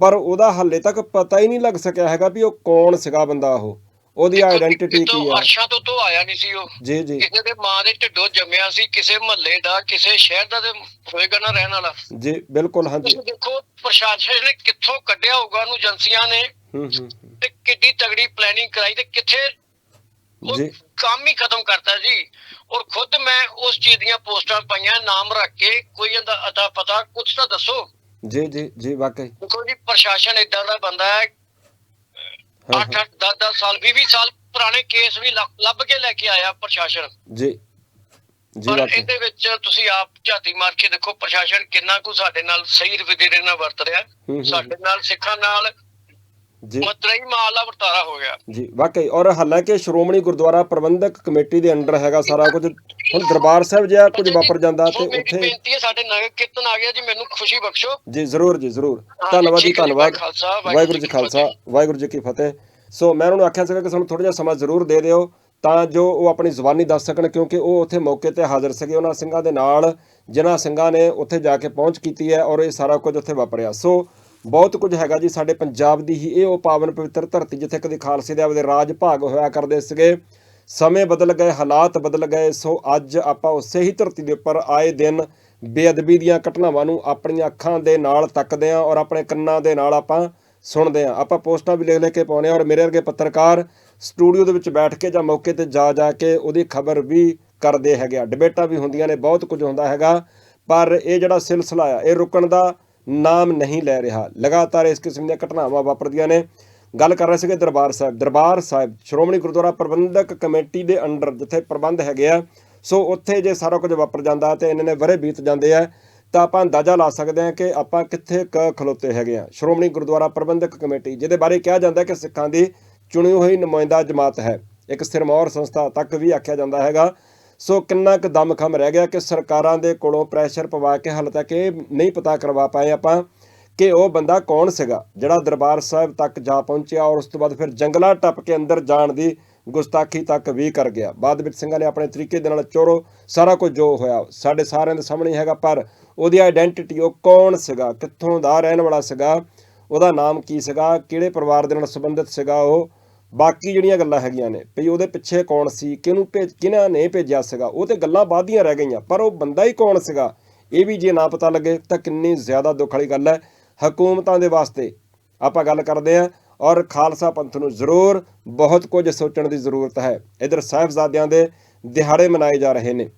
ਪਰ ਉਹਦਾ ਹਾਲੇ ਤੱਕ ਪਤਾ ਹੀ ਨਹੀਂ ਲੱਗ ਸਕਿਆ ਹੈਗਾ ਵੀ ਉਹ ਕੌਣ ਸੀਗਾ ਬੰਦਾ ਉਹ। ਉਹਦੀ ਆਇਡੈਂਟੀਟੀ ਕਿਤੋਂ ਕੀ ਹੈ ਅਰਸ਼ਾਂ ਤੋਂ ਤੋਂ ਆਇਆ ਨਹੀਂ ਸੀ ਉਹ ਜੀ ਜੀ। ਕਿਸੇ ਦੇ ਮਾਂ ਦੇ ਢਿੱਡੋਂ ਜੰਮਿਆ ਸੀ ਕਿਸੇ ਮਹੱਲੇ ਦਾ ਕਿਸੇ ਸ਼ਹਿਰ ਦਾ ਤੇ ਹੋਏਗਾ ਨਾ ਰਹਿਣ ਵਾਲਾ। ਜੀ ਬਿਲਕੁਲ ਹਾਂਜੀ। ਦੇਖੋ ਪ੍ਰਸ਼ਾਸਨ ਨੇ ਕਿੱਥੋਂ ਕੱਢਿਆ ਹੋਊਗਾ ਉਹਨੂੰ ਏਜੰਸੀਆਂ ਨੇ? ਹੂੰ ਹੂੰ। ਤੇ ਕਿੱਡੀ ਤਗੜੀ ਪਲੈਨਿੰਗ ਕਰਾਈ ਤੇ ਕਿੱਥੇ ਜੀ। ਕੰਮ ਹੀ ਖਤਮ ਕਰਤਾ ਜੀ। ਔਰ ਖੁਦ ਮੈਂ ਉਸ ਚੀਜ਼ ਦੀਆਂ ਪੋਸਟਾਂ ਪਾਈਆਂ ਨਾਮ ਰੱਖ ਕੇ ਕੋਈ ਇਹਦਾ ਅਤਾ ਪਤਾ ਕੁਝ ਤਾਂ ਦੱਸੋ। ਜੀ ਜੀ ਜੀ ਵਾਕਈ। ਦੇਖੋ ਜੀ ਪ੍ਰਸ਼ਾਸਨ ਇਦਾਂ ਦਾ ਬੰਦਾ ਹਾਂ 8 ਹਾਂ। 8 10 10 ਸਾਲ 20 20 ਸਾਲ ਪੁਰਾਣੇ ਕੇਸ ਵੀ ਲੱਭ ਲੱਭ ਕੇ ਲੈ ਕੇ ਆਇਆ ਪ੍ਰਸ਼ਾਸਨ। ਜੀ। ਜੀ ਪਰ ਵਾਕਈ ਇਹਦੇ ਵਿੱਚ ਤੁਸੀਂ ਆਪ ਝਾਤੀ ਮਾਰ ਕੇ ਦੇਖੋ ਪ੍ਰਸ਼ਾਸਨ ਕਿੰਨਾ ਕੁ ਸਾਡੇ ਨਾਲ ਸਹੀ ਰਵੱਈਏ ਨਾਲ ਵਰਤ ਰਿਹਾ। ਸਾਡੇ ਨਾਲ ਸਿੱਖਾਂ ਨਾਲ ਜੀ। ਮਤਰਈ ਮਾਲ ਦਾ ਵਰਤਾਰਾ ਹੋ ਗਿਆ। ਜੀ ਵਾਕਈ ਔਰ ਹਾਲਾਂਕਿ ਸ਼੍ਰੋਮਣੀ ਗੁਰਦੁਆਰਾ ਪ੍ਰਬੰਧਕ ਕਮੇਟੀ ਦੇ ਅੰਡਰ ਹੈਗਾ ਸਾਰਾ ਕੁਝ। ਹੁਣ ਦਰਬਾਰ ਸਾਹਿਬ ਜਿਹਾ ਕੁਝ ਵਾਪਰ ਜਾਂਦਾ ਤੇ ਉੱਥੇ ਬੇਨਤੀ ਹੈ ਸਾਡੇ ਨਗਰ ਕੀਰਤਨ ਆ ਗਿਆ ਜੀ ਮੈਨੂੰ ਖੁਸ਼ੀ ਬਖਸ਼ੋ। ਜੀ ਜ਼ਰੂਰ ਜੀ ਜ਼ਰੂਰ। ਧੰਨਵਾਦ ਜੀ ਧੰਨਵਾਦ। ਵਾਹਿਗੁਰੂ ਜੀ ਖਾਲਸਾ ਵਾਹਿਗੁਰੂ ਜੀ ਕੀ ਫਤਿਹ। ਸੋ ਮੈਂ ਉਹਨਾਂ ਨੂੰ ਆਖਿਆ ਸੀਗਾ ਕਿ ਸਾਨੂੰ ਥੋੜਾ ਜਿਹਾ ਸਮਾਂ ਜ਼ਰੂਰ ਦੇ ਦਿਓ ਤਾਂ ਜੋ ਉਹ ਆਪਣੀ ਜ਼ੁਬਾਨੀ ਦੱਸ ਸਕਣ ਕਿਉਂਕਿ ਉਹ ਉੱਥੇ ਮੌਕੇ ਤੇ ਹਾਜ਼ਰ ਸੀਗੇ। ਉਹਨਾਂ ਸਿੰਘਾਂ ਦੇ ਨਾਲ ਜਿਨ੍ਹਾਂ ਸਿੰਘਾਂ ਨੇ ਉੱਥੇ ਜਾ ਕੇ ਪਹੁੰਚ ਕੀਤੀ ਹੈ ਔਰ ਇਹ ਸਾਰਾ ਕੁਝ ਉੱਥੇ ਵਾਪਰਿਆ। ਸੋ ਬਹੁਤ ਕੁਝ ਹੈਗਾ ਜੀ। ਸਾਡੇ ਪੰਜਾਬ ਦੀ ਹੀ ਇਹ ਉਹ ਪਾਵਨ ਪਵਿੱਤਰ ਧਰਤੀ ਜਿੱਥੇ ਕਦੇ ਖਾਲਸੇ ਦੇ ਆਪਦੇ ਰਾਜ ਭਾਗ ਹੋਇਆ ਕਰਦੇ ਸੀਗੇ। ਸਮੇਂ ਬਦਲ ਗਏ, ਹਾਲਾਤ ਬਦਲ ਗਏ, ਸੋ ਅੱਜ ਆਪਾਂ ਉਸੇ ਹੀ ਧਰਤੀ ਦੇ ਉੱਪਰ ਆਏ ਦਿਨ ਬੇਅਦਬੀ ਦੀਆਂ ਘਟਨਾਵਾਂ ਨੂੰ ਆਪਣੀਆਂ ਅੱਖਾਂ ਦੇ ਨਾਲ ਤੱਕਦੇ ਆਂ ਔਰ ਆਪਣੇ ਕੰਨਾਂ ਦੇ ਨਾਲ ਆਪਾਂ ਸੁਣਦੇ ਆਂ ਆਪਾਂ ਪੋਸਟਾਂ ਵੀ ਲਿਖ ਲਿਖ ਕੇ ਪਾਉਂਦੇ ਆਂ ਔਰ ਮੇਰੇ ਵਰਗੇ ਪੱਤਰਕਾਰ ਸਟੂਡੀਓ ਦੇ ਵਿੱਚ ਬੈਠ ਕੇ ਜਾਂ ਮੌਕੇ ਤੇ ਜਾ ਜਾ ਕੇ ਉਹਦੀ ਖਬਰ ਵੀ ਕਰਦੇ ਹੈਗੇ ਆ। ਡਿਬੇਟਾਂ ਵੀ ਹੁੰਦੀਆਂ ਨੇ, ਬਹੁਤ ਕੁਝ ਹੁੰਦਾ ਹੈਗਾ। ਪਰ ਇਹ ਜਿਹੜਾ ਸਿਲਸਿਲਾ ਆ, ਇਹ ਰੁਕਣ ਦਾ ਨਾਮ ਨਹੀਂ ਲੈ ਰਿਹਾ। ਲਗਾਤਾਰ ਇਸ ਕਿਸਮ ਦੀਆਂ ਘਟਨਾਵਾਂ ਵਾਪਰਦੀਆਂ ਨੇ। ਗੱਲ ਕਰ ਰਹੇ ਸੀਗੇ ਦਰਬਾਰ ਸਾਹਿਬ। ਦਰਬਾਰ ਸਾਹਿਬ, ਸ਼੍ਰੋਮਣੀ ਗੁਰਦੁਆਰਾ ਪ੍ਰਬੰਧਕ ਕਮੇਟੀ ਦੇ ਅੰਡਰ ਜਿੱਥੇ ਪ੍ਰਬੰਧ ਹੈਗੇ ਆ, ਸੋ ਉੱਥੇ ਜੇ ਸਾਰਾ ਕੁਝ ਵਾਪਰ ਜਾਂਦਾ ਤੇ ਇਹਨਾਂ ਨੇ ਵਰੇ ਬੀਤ ਜਾਂਦੇ ਆ, ਤਾਂ ਆਪਾਂ ਅੰਦਾਜ਼ਾ ਲਾ ਸਕਦੇ ਹਾਂ ਕਿ ਆਪਾਂ ਕਿੱਥੇ ਕ ਖਲੋਤੇ ਹੈਗੇ ਆ। ਸ਼੍ਰੋਮਣੀ ਗੁਰਦੁਆਰਾ ਪ੍ਰਬੰਧਕ ਕਮੇਟੀ, ਜਿਹਦੇ ਬਾਰੇ ਕਿਹਾ ਜਾਂਦਾ ਕਿ ਸਿੱਖਾਂ ਦੀ ਚੁਣੀ ਹੋਈ ਨੁਮਾਇੰਦਾ ਜਮਾਤ ਹੈ। ਇੱਕ ਸਿਰਮੌਰ ਸੰਸਥਾ ਤੱਕ ਵੀ ਆਖਿਆ ਜਾਂਦਾ ਹੈਗਾ। ਸੋ ਕਿੰਨਾ ਕੁ ਦਮਖਮ ਰਹਿ ਗਿਆ ਕਿ ਸਰਕਾਰਾਂ ਦੇ ਕੋਲੋਂ ਪ੍ਰੈਸ਼ਰ ਪਵਾ ਕੇ ਹਾਲੇ ਤੱਕ ਇਹ ਨਹੀਂ ਪਤਾ ਕਰਵਾ ਪਾਏ ਆਪਾਂ ਕਿ ਉਹ ਬੰਦਾ ਕੌਣ ਸੀਗਾ, ਜਿਹੜਾ ਦਰਬਾਰ ਸਾਹਿਬ ਤੱਕ ਜਾ ਪਹੁੰਚਿਆ ਔਰ ਉਸ ਤੋਂ ਬਾਅਦ ਫਿਰ ਜੰਗਲਾਂ ਟੱਪ ਕੇ ਅੰਦਰ ਜਾਣ ਦੀ ਗੁਸਤਾਖੀ ਤੱਕ ਵੀ ਕਰ ਗਿਆ। ਬਾਅਦ ਵਿੱਚ ਸਿੰਘਾਂ ਨੇ ਆਪਣੇ ਤਰੀਕੇ ਦੇ ਨਾਲ ਚੋਰੋ ਸਾਰਾ ਕੁਝ ਜੋ ਹੋਇਆ ਸਾਡੇ ਸਾਰਿਆਂ ਦੇ ਸਾਹਮਣੇ ਹੈਗਾ, ਪਰ ਉਹਦੀ ਆਇਡੈਂਟੀਟੀ ਉਹ ਕੌਣ ਸੀਗਾ, ਕਿੱਥੋਂ ਦਾ ਰਹਿਣ ਵਾਲਾ ਸੀਗਾ, ਉਹਦਾ ਨਾਮ ਕੀ ਸੀਗਾ, ਕਿਹੜੇ ਪਰਿਵਾਰ ਦੇ ਨਾਲ ਸੰਬੰਧਿਤ ਸੀਗਾ ਉਹ ਬਾਕੀ ਜਿਹੜੀਆਂ ਗੱਲਾਂ ਹੈਗੀਆਂ ਨੇ, ਵੀ ਉਹਦੇ ਪਿੱਛੇ ਕੌਣ ਸੀ, ਕਿਹਨੂੰ ਭੇਜ, ਕਿਹਨਾਂ ਨੇ ਭੇਜਿਆ ਸੀਗਾ, ਉਹ ਤੇ ਗੱਲਾਂ ਬਾਅਦ ਦੀਆਂ ਰਹਿ ਗਈਆਂ, ਪਰ ਉਹ ਬੰਦਾ ਹੀ ਕੌਣ ਸੀਗਾ, ਇਹ ਵੀ ਜੇ ਨਾ ਪਤਾ ਲੱਗੇ ਤਾਂ ਕਿੰਨੀ ਜ਼ਿਆਦਾ ਦੁੱਖ ਵਾਲੀ ਗੱਲ ਹੈ। ਹਕੂਮਤਾਂ ਦੇ ਵਾਸਤੇ ਆਪਾਂ ਗੱਲ ਕਰਦੇ ਹਾਂ ਔਰ ਖਾਲਸਾ ਪੰਥ ਨੂੰ ਜ਼ਰੂਰ ਬਹੁਤ ਕੁਝ ਸੋਚਣ ਦੀ ਜ਼ਰੂਰਤ ਹੈ। ਇਧਰ ਸਾਹਿਬਜ਼ਾਦਿਆਂ ਦੇ ਦਿਹਾੜੇ ਮਨਾਏ ਜਾ ਰਹੇ ਨੇ।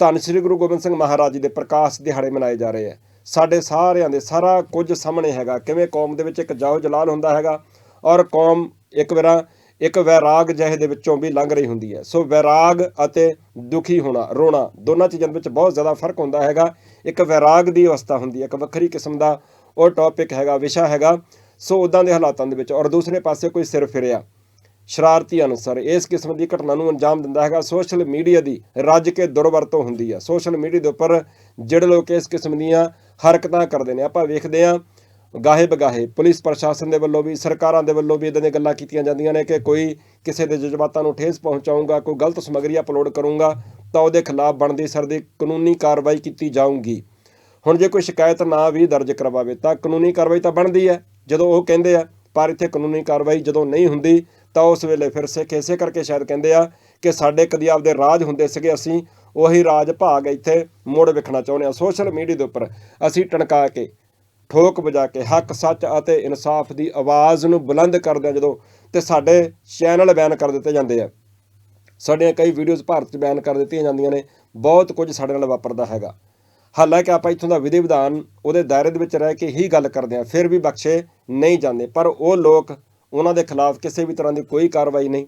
ਧੰਨ ਸ੍ਰੀ ਗੁਰੂ ਗੋਬਿੰਦ ਸਿੰਘ ਮਹਾਰਾਜ ਜੀ ਦੇ ਪ੍ਰਕਾਸ਼ ਦਿਹਾੜੇ ਮਨਾਏ ਜਾ ਰਹੇ ਆ ਸਾਡੇ ਸਾਰਿਆਂ ਦੇ ਸਾਰਾ ਕੁਝ ਸਾਹਮਣੇ ਹੈਗਾ। ਕਿਵੇਂ ਕੌਮ ਦੇ ਵਿੱਚ ਇੱਕ ਜਾਓ ਜਲਾਲ ਹੁੰਦਾ ਹੈਗਾ ਔਰ ਕੌਮ ਇੱਕ ਵਾਰਾ, ਇੱਕ ਵੈਰਾਗ ਜਿਹੇ ਦੇ ਵਿੱਚੋਂ ਵੀ ਲੰਘ ਰਹੀ ਹੁੰਦੀ ਹੈ। ਸੋ ਵੈਰਾਗ ਅਤੇ ਦੁਖੀ ਹੋਣਾ, ਰੋਣਾ, ਦੋਨਾਂ ਚੀਜ਼ਾਂ ਵਿੱਚ ਬਹੁਤ ਜ਼ਿਆਦਾ ਫ਼ਰਕ ਹੁੰਦਾ ਹੈਗਾ। ਇੱਕ ਵੈਰਾਗ ਦੀ ਅਵਸਥਾ ਹੁੰਦੀ ਹੈ, ਇੱਕ ਵੱਖਰੀ ਕਿਸਮ ਦਾ ਉਹ ਟੌਪਿਕ ਹੈਗਾ, ਵਿਸ਼ਾ ਹੈਗਾ। ਸੋ ਉਦਾਂ ਦੇ ਹਾਲਾਤਾਂ ਦੇ ਵਿੱਚ, ਔਰ ਦੂਸਰੇ ਪਾਸੇ ਕੋਈ ਸਿਰ ਫਿਰਿਆ। ਸ਼ਰਾਰਤੀ ਅਨਸਰ ਇਸ ਕਿਸਮ ਦੀ ਘਟਨਾ ਨੂੰ ਅੰਜਾਮ ਦਿੰਦਾ ਹੈਗਾ। ਸੋਸ਼ਲ ਮੀਡੀਆ ਦੀ ਰੱਜ ਕੇ ਦੁਰਵਰਤੋਂ ਹੁੰਦੀ ਹੈ। ਸੋਸ਼ਲ ਮੀਡੀਆ ਦੇ ਉੱਪਰ ਜਿਹੜੇ ਲੋਕ ਇਸ ਕਿਸਮ ਦੀਆਂ ਹਰਕਤਾਂ ਕਰਦੇ ਨੇ, ਆਪਾਂ ਵੇਖਦੇ ਹਾਂ ਗਾਹੇ ਬਗਾਹੇ ਪੁਲਿਸ ਪ੍ਰਸ਼ਾਸਨ ਦੇ ਵੱਲੋਂ ਵੀ, ਸਰਕਾਰਾਂ ਦੇ ਵੱਲੋਂ ਵੀ ਇਦਾਂ ਦੀਆਂ ਗੱਲਾਂ ਕੀਤੀਆਂ ਜਾਂਦੀਆਂ ਨੇ ਕਿ ਕੋਈ ਕਿਸੇ ਦੇ ਜਜ਼ਬਾਤਾਂ ਨੂੰ ਠੇਸ ਪਹੁੰਚਾਊਗਾ, ਕੋਈ ਗਲਤ ਸਮੱਗਰੀ ਅਪਲੋਡ ਕਰੂੰਗਾ, ਤਾਂ ਉਹਦੇ ਖਿਲਾਫ ਬਣਦੀ ਸਰਦੀ ਕਾਨੂੰਨੀ ਕਾਰਵਾਈ ਕੀਤੀ ਜਾਊਗੀ। ਹੁਣ ਜੇ ਕੋਈ ਸ਼ਿਕਾਇਤ ਨਾ ਵੀ ਦਰਜ ਕਰਵਾਵੇ, ਤਾਂ ਕਾਨੂੰਨੀ ਕਾਰਵਾਈ ਤਾਂ ਬਣਦੀ ਹੈ, ਜਦੋਂ ਉਹ ਕਹਿੰਦੇ ਆ, ਪਰ ਇੱਥੇ ਕਾਨੂੰਨੀ ਕਾਰਵਾਈ ਜਦੋਂ ਨਹੀਂ ਹੁੰਦੀ, ਤਾਂ ਉਸ ਵੇਲੇ ਫਿਰ ਸਿੱਖ ਇਸੇ ਕਰਕੇ ਸ਼ਾਇਦ ਕਹਿੰਦੇ ਆ ਕਿ ਸਾਡੇ ਕਦੀ ਆਪਦੇ ਰਾਜ ਹੁੰਦੇ ਸੀਗੇ, ਅਸੀਂ ਉਹੀ ਰਾਜ ਭਾਗ ਇੱਥੇ ਮੁੜ ਵੇਖਣਾ ਚਾਹੁੰਦੇ ਆ ਸੋਸ਼ਲ ਮੀਡੀਆ ਦੇ ਉੱਪਰ ਅਸੀਂ ਟਣਕਾ ਕੇ ਠੋਕ ਵਜਾ ਕੇ, ਹੱਕ, ਸੱਚ ਅਤੇ ਇਨਸਾਫ ਦੀ ਆਵਾਜ਼ ਨੂੰ ਬੁਲੰਦ ਕਰਦੇ ਆ ਜਦੋਂ ਤੇ ਸਾਡੇ ਚੈਨਲ ਬੈਨ ਕਰ ਦਿੱਤੇ ਜਾਂਦੇ ਆ। ਸਾਡੀਆਂ ਕਈ ਵੀਡੀਓਜ਼ ਭਾਰਤ 'ਚ ਬੈਨ ਕਰ ਦਿੱਤੀਆਂ ਜਾਂਦੀਆਂ ਨੇ, ਬਹੁਤ ਕੁਝ ਸਾਡੇ ਨਾਲ ਵਾਪਰਦਾ ਹੈਗਾ। ਹਾਲਾਂਕਿ ਆਪਾਂ ਇੱਥੋਂ ਦਾ ਵਿਧੀ ਵਿਧਾਨ ਉਹਦੇ ਦਾਇਰੇ ਦੇ ਵਿੱਚ ਰਹਿ ਕੇ ਹੀ ਗੱਲ ਕਰਦੇ ਆ, ਫਿਰ ਵੀ ਬਖਸ਼ੇ ਨਹੀਂ ਜਾਂਦੇ, ਪਰ ਉਹ ਲੋਕ ਉਹਨਾਂ ਦੇ ਖਿਲਾਫ ਕਿਸੇ ਵੀ ਤਰ੍ਹਾਂ ਦੀ ਕੋਈ ਕਾਰਵਾਈ ਨਹੀਂ।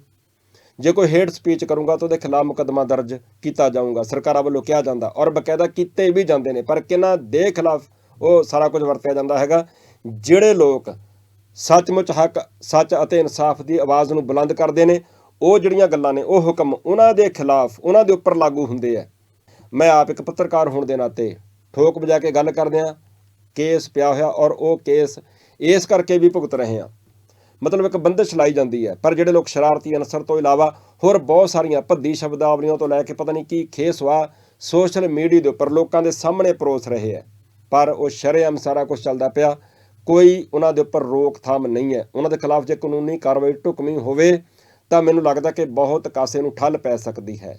ਜੇ ਕੋਈ ਹੇਟ ਸਪੀਚ ਕਰੂੰਗਾ ਤਾਂ ਉਹਦੇ ਖਿਲਾਫ ਮੁਕੱਦਮਾ ਦਰਜ ਕੀਤਾ ਜਾਊਗਾ, ਸਰਕਾਰਾਂ ਵੱਲੋਂ ਕਿਹਾ ਜਾਂਦਾ ਔਰ ਬਕਾਇਦਾ ਕੀਤੇ ਵੀ ਜਾਂਦੇ ਨੇ, ਪਰ ਕਿਹਨਾਂ ਦੇ ਖਿਲਾਫ ਉਹ ਸਾਰਾ ਕੁਝ ਵਰਤਿਆ ਜਾਂਦਾ ਹੈਗਾ। ਜਿਹੜੇ ਲੋਕ ਸੱਚਮੁੱਚ ਹੱਕ, ਸੱਚ ਅਤੇ ਇਨਸਾਫ ਦੀ ਆਵਾਜ਼ ਨੂੰ ਬੁਲੰਦ ਕਰਦੇ ਨੇ, ਉਹ ਜਿਹੜੀਆਂ ਗੱਲਾਂ ਨੇ, ਉਹ ਹੁਕਮ ਉਹਨਾਂ ਦੇ ਖਿਲਾਫ, ਉਹਨਾਂ ਦੇ ਉੱਪਰ ਲਾਗੂ ਹੁੰਦੇ ਆ। ਮੈਂ ਆਪ ਇੱਕ ਪੱਤਰਕਾਰ ਹੋਣ ਦੇ ਨਾਤੇ ਠੋਕ ਵਜਾ ਕੇ ਗੱਲ ਕਰਦੇ ਆ ਕੇਸ ਪਿਆ ਹੋਇਆ ਔਰ ਉਹ ਕੇਸ ਇਸ ਕਰਕੇ ਵੀ ਭੁਗਤ ਰਹੇ ਆ ਮਤਲਬ ਇੱਕ ਬੰਦਸ਼ ਲਾਈ ਜਾਂਦੀ ਹੈ। ਪਰ ਜਿਹੜੇ ਲੋਕ ਸ਼ਰਾਰਤੀ ਅਨਸਰ ਤੋਂ ਇਲਾਵਾ ਹੋਰ ਬਹੁਤ ਸਾਰੀਆਂ ਭੱਦੀ ਸ਼ਬਦਾਵਲੀਆਂ ਤੋਂ ਲੈ ਕੇ ਪਤਾ ਨਹੀਂ ਕੀ ਖੇਸਵਾ ਸੋਸ਼ਲ ਮੀਡੀਆ ਦੇ ਉੱਪਰ ਲੋਕਾਂ ਦੇ ਸਾਹਮਣੇ ਪਰੋਸ ਰਹੇ ਹੈ ਪਰ ਉਹ ਸ਼ਰੇਆਮ ਸਾਰਾ ਕੁਝ ਚੱਲਦਾ ਪਿਆ। ਕੋਈ ਉਹਨਾਂ ਦੇ ਉੱਪਰ ਰੋਕਥਾਮ ਨਹੀਂ ਹੈ। ਉਹਨਾਂ ਦੇ ਖਿਲਾਫ ਜੇ ਕਾਨੂੰਨੀ ਕਾਰਵਾਈ ਢੁਕਵੀਂ ਹੋਵੇ, ਤਾਂ ਮੈਨੂੰ ਲੱਗਦਾ ਕਿ ਬਹੁਤ ਕਾਸੇ ਨੂੰ ਠੱਲ ਪੈ ਸਕਦੀ ਹੈ।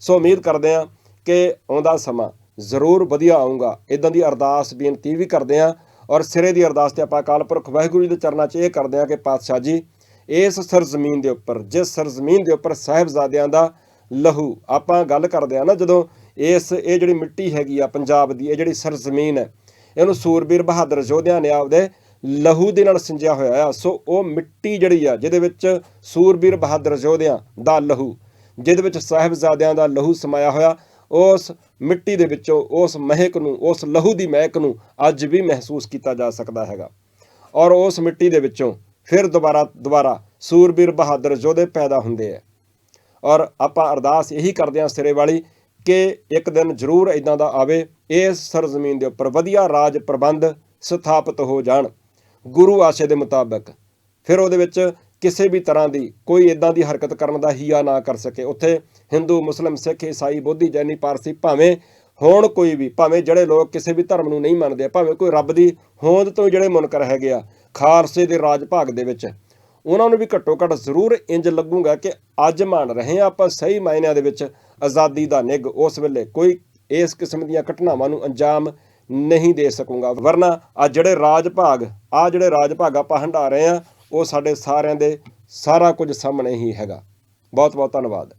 ਸੋ ਉਮੀਦ ਕਰਦੇ ਹਾਂ ਕਿ ਆਉਂਦਾ ਸਮਾਂ ਜ਼ਰੂਰ ਵਧੀਆ ਆਊਗਾ। ਇਦਾਂ ਦੀ ਅਰਦਾਸ ਬੇਨਤੀ ਵੀ ਕਰਦੇ ਹਾਂ ਔਰ ਸਿਰੇ ਦੀ ਅਰਦਾਸ ਤੇ ਆਪਾਂ ਅਕਾਲ ਪੁਰਖ ਵਾਹਿਗੁਰੂ ਜੀ ਦੇ ਚਰਨਾਂ 'ਚ ਇਹ ਕਰਦੇ ਹਾਂ ਕਿ ਪਾਤਸ਼ਾਹ ਜੀ, ਇਸ ਸਰਜ਼ਮੀਨ ਦੇ ਉੱਪਰ, ਜਿਸ ਸਰਜ਼ਮੀਨ ਦੇ ਉੱਪਰ ਸਾਹਿਬਜ਼ਾਦਿਆਂ ਦਾ ਲਹੂ ਆਪਾਂ ਗੱਲ ਕਰਦੇ ਆ ਨਾ ਜਦੋਂ ਇਸ, ਇਹ ਜਿਹੜੀ ਮਿੱਟੀ ਹੈਗੀ ਆ ਪੰਜਾਬ ਦੀ, ਇਹ ਜਿਹੜੀ ਸਰਜ਼ਮੀਨ ਹੈ, ਇਹਨੂੰ ਸੂਰਬੀਰ ਬਹਾਦਰ ਯੋਧਿਆਂ ਨੇ ਆਪਦੇ ਲਹੂ ਦੇ ਨਾਲ ਸਿੰਜਿਆ ਹੋਇਆ ਆ। ਸੋ ਉਹ ਮਿੱਟੀ ਜਿਹੜੀ ਆ, ਜਿਹਦੇ ਵਿੱਚ ਸੂਰਬੀਰ ਬਹਾਦਰ ਯੋਧਿਆਂ ਦਾ ਲਹੂ, ਜਿਹਦੇ ਵਿੱਚ ਸਾਹਿਬਜ਼ਾਦਿਆਂ ਦਾ ਲਹੂ ਸਮਾਇਆ ਹੋਇਆ, ਉਸ ਮਿੱਟੀ ਦੇ ਵਿੱਚੋਂ, ਉਸ ਮਹਿਕ ਨੂੰ, ਉਸ ਲਹੂ ਦੀ ਮਹਿਕ ਨੂੰ ਅੱਜ ਵੀ ਮਹਿਸੂਸ ਕੀਤਾ ਜਾ ਸਕਦਾ ਹੈਗਾ। ਔਰ ਉਸ ਮਿੱਟੀ ਦੇ ਵਿੱਚੋਂ ਫਿਰ ਦੁਬਾਰਾ ਦੁਬਾਰਾ ਸੂਰਬੀਰ ਬਹਾਦਰ ਯੋਧੇ ਪੈਦਾ ਹੁੰਦੇ ਆ। ਔਰ ਆਪਾਂ ਅਰਦਾਸ ਇਹੀ ਕਰਦੇ ਹਾਂ ਸਿਰੇ ਵਾਲੀ ਕਿ ਇੱਕ ਦਿਨ ਜ਼ਰੂਰ ਇਦਾਂ ਦਾ ਆਵੇ ਇਸ ਸਰਜ਼ਮੀਨ ਦੇ ਉੱਪਰ ਵਧੀਆ ਰਾਜ ਪ੍ਰਬੰਧ ਸਥਾਪਿਤ ਹੋ ਜਾਣ, ਗੁਰੂ ਆਸ਼ੇ ਦੇ ਮੁਤਾਬਕ। ਫਿਰ ਉਹਦੇ ਵਿੱਚ ਕਿਸੇ ਵੀ ਤਰ੍ਹਾਂ ਦੀ ਕੋਈ ਇਦਾਂ ਦੀ ਹਰਕਤ ਕਰਨ ਦਾ ਹੀਆ ਨਾ ਕਰ ਸਕੇ। ਉੱਥੇ ਹਿੰਦੂ, ਮੁਸਲਮ, ਸਿੱਖ, ਈਸਾਈ, ਬੋਧੀ, ਜੈਨੀ, ਪਾਰਸੀ ਭਾਵੇਂ ਹੋਣ ਕੋਈ ਵੀ, ਭਾਵੇਂ ਜਿਹੜੇ ਲੋਕ ਕਿਸੇ ਵੀ ਧਰਮ ਨੂੰ ਨਹੀਂ ਮੰਨਦੇ, ਭਾਵੇਂ ਕੋਈ ਰੱਬ ਦੀ ਹੋਂਦ ਤੋਂ ਜਿਹੜੇ ਮੁਨਕਰ ਹੈਗੇ ਆ ਖਾਲਸੇ ਦੇ ਰਾਜ ਭਾਗ ਦੇ ਵਿੱਚ। ਉਹਨਾਂ ਨੂੰ ਵੀ ਘੱਟੋ ਘੱਟ ਜ਼ਰੂਰ ਇੰਜ ਲੱਗੂਗਾ ਕਿ ਅੱਜ ਮੰਨ ਰਹੇ ਆ ਆਪਾਂ ਸਹੀ ਮਾਇਨਿਆਂ ਦੇ ਵਿੱਚ ਆਜ਼ਾਦੀ ਦਾ ਨਿੱਘ ਉਸ ਵੇਲੇ ਕੋਈ ਇਸ ਕਿਸਮ ਦੀਆਂ ਘਟਨਾਵਾਂ ਨੂੰ ਅੰਜਾਮ ਨਹੀਂ ਦੇ ਸਕੂੰਗਾ। ਵਰਨਾ ਆ ਜਿਹੜੇ ਰਾਜ ਭਾਗ ਆ ਜਿਹੜੇ ਰਾਜ ਭਾਗ ਆਪਾਂ ਹੰਢਾ ਰਹੇ ਆ ਉਹ ਸਾਡੇ ਸਾਰਿਆਂ ਦੇ ਸਾਰਾ ਕੁਝ ਸਾਹਮਣੇ ਹੀ ਹੈਗਾ। ਬਹੁਤ ਬਹੁਤ ਧੰਨਵਾਦ।